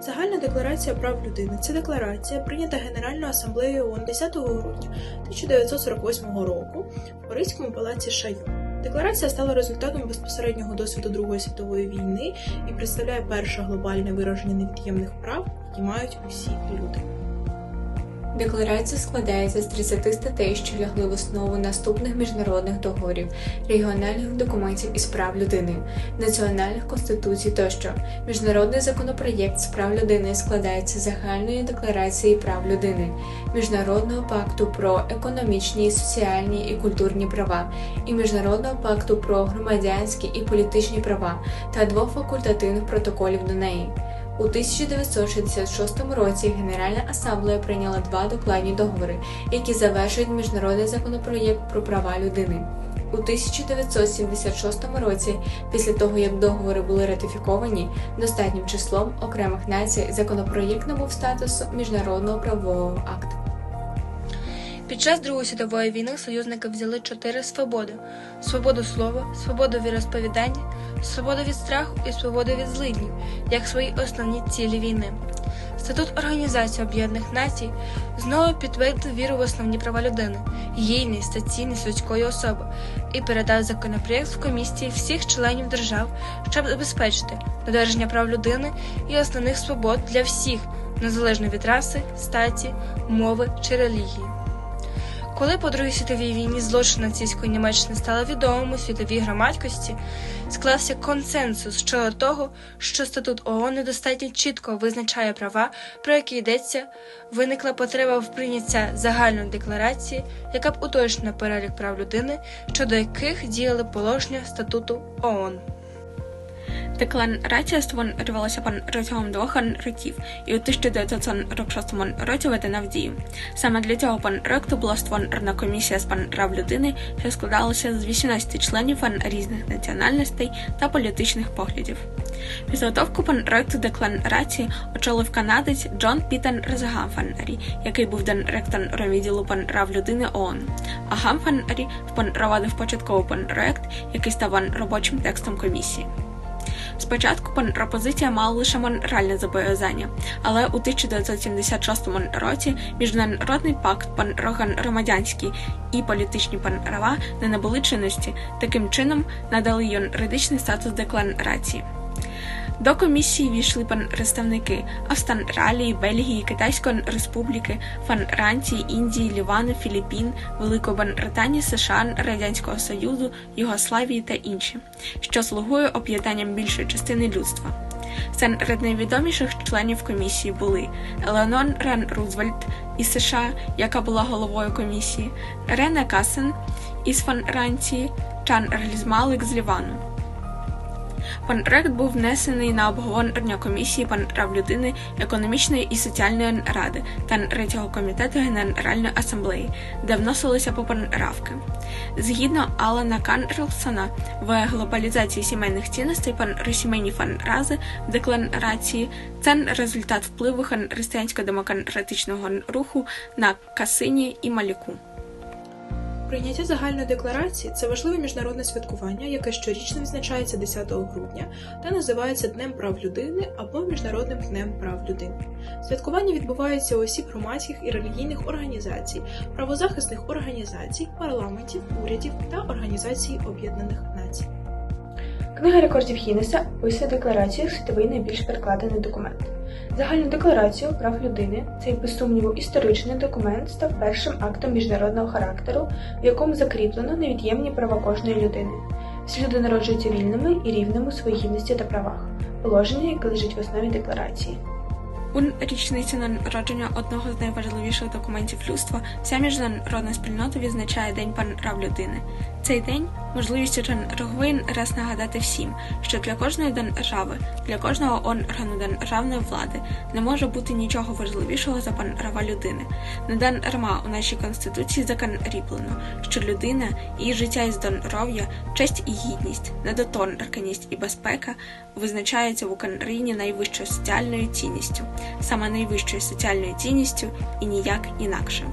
Загальна декларація прав людини це декларація, прийнята Генеральною асамблеєю ООН 10 грудня 1948 року в Паризькому палаці Шайо. Декларація стала результатом безпосереднього досвіду Другої світової війни і представляє перше глобальне вираження невід'ємних прав, які мають усі люди. Декларація складається з 30 статей, що лягли в основу наступних міжнародних договорів, регіональних документів із прав людини, національних конституцій тощо. Міжнародний законопроєкт з прав людини складається з загальної декларації прав людини, міжнародного пакту про економічні, соціальні і культурні права, і міжнародного пакту про громадянські і політичні права та двох факультативних протоколів до неї. У 1966 році Генеральна асамблея прийняла два докладні договори, які завершують міжнародний законопроєкт про права людини. У 1976 році, після того як договори були ратифіковані достатнім числом окремих націй, законопроєкт набув статусу міжнародного правового акту. Під час Другої світової війни союзники взяли чотири свободи: свободу слова, свободу віросповідання, свободу від страху і свободу від злиднів, як свої основні цілі війни. Статут Організації Об'єднаних Націй знову підтвердив віру в основні права людини, гідність та цінність людської особи і передав законопроєкт в комісії всіх членів держав, щоб забезпечити додержання прав людини і основних свобод для всіх, незалежно від раси, статі, мови чи релігії. Коли по Другій світовій війні злочин нацистської Німеччини стало відомим у світовій громадськості, склався консенсус щодо того, що статут ООН недостатньо чітко визначає права, про які йдеться, виникла потреба в прийняття загальної декларації, яка б уточнила перелік прав людини, щодо яких діяли положення статуту ООН. Декларація створювалася протягом двох років і у 1946 році введена в дію. Саме для цього проекту була створена комісія з прав людини, що складалася з 18 членів різних національностей та політичних поглядів. Підготовку проекту декларації очолив канадець Джон Пітер Розгамфанері, який був директором відділу прав людини ООН. А Гамфанері впровадив початковий проект, який став робочим текстом комісії. Спочатку пропозиція мала лише моральне зобов'язання, але у 1976 році міжнародний пакт громадянські і політичні права не набули чинності, таким чином надали юридичний статус декларації. До комісії війшли представники Австралії, Бельгії, Китайської Республіки, Франції, Індії, Лівану, Філіппін, Великої Британії, США, Радянського Союзу, Югославії та інші, що слугує об'єднанням більшої частини людства. Серед найвідоміших членів комісії були Елеонор Рен Рузвельт із США, яка була головою комісії, Рене Касен із Франції, Чан Рельзмалик з Лівану. Проект був внесений на обговорення комісії прав людини, економічної і соціальної ради та третього комітету Генеральної асамблеї, де вносилися поправки. Згідно Алана Карлсона, в глобалізації сімейних цінностей сімейні фанрази в декларації це результат впливу християнсько-демократичного руху на Касині і Маліку. Прийняття загальної декларації це важливе міжнародне святкування, яке щорічно відзначається 10 грудня та називається Днем прав людини або Міжнародним днем прав людини. Святкування відбувається у осіб громадських і релігійних організацій, правозахисних організацій, парламентів, урядів та організацій Об'єднаних Націй. Книга рекордів Гіннеса описує декларацію як світовий найбільш перекладений документ. Загальну декларацію прав людини, цей без сумніву історичний документ став першим актом міжнародного характеру, в якому закріплено невід'ємні права кожної людини. Всі люди народжуються вільними і рівними у своїй гідності та правах, положення, яке лежить в основі декларації. У річницю народження одного з найважливіших документів людства вся міжнародна спільнота відзначає День прав людини. Цей день можливість черговий раз нагадати всім, що для кожної держави, для кожного органу державної влади не може бути нічого важливішого за права людини. Не дарма у нашій конституції закріплено, що людина, її життя і здоров'я, честь і гідність, недоторканість і безпека визначаються в Україні найвищою соціальною цінністю, саме найвищою соціальною цінністю і ніяк інакше.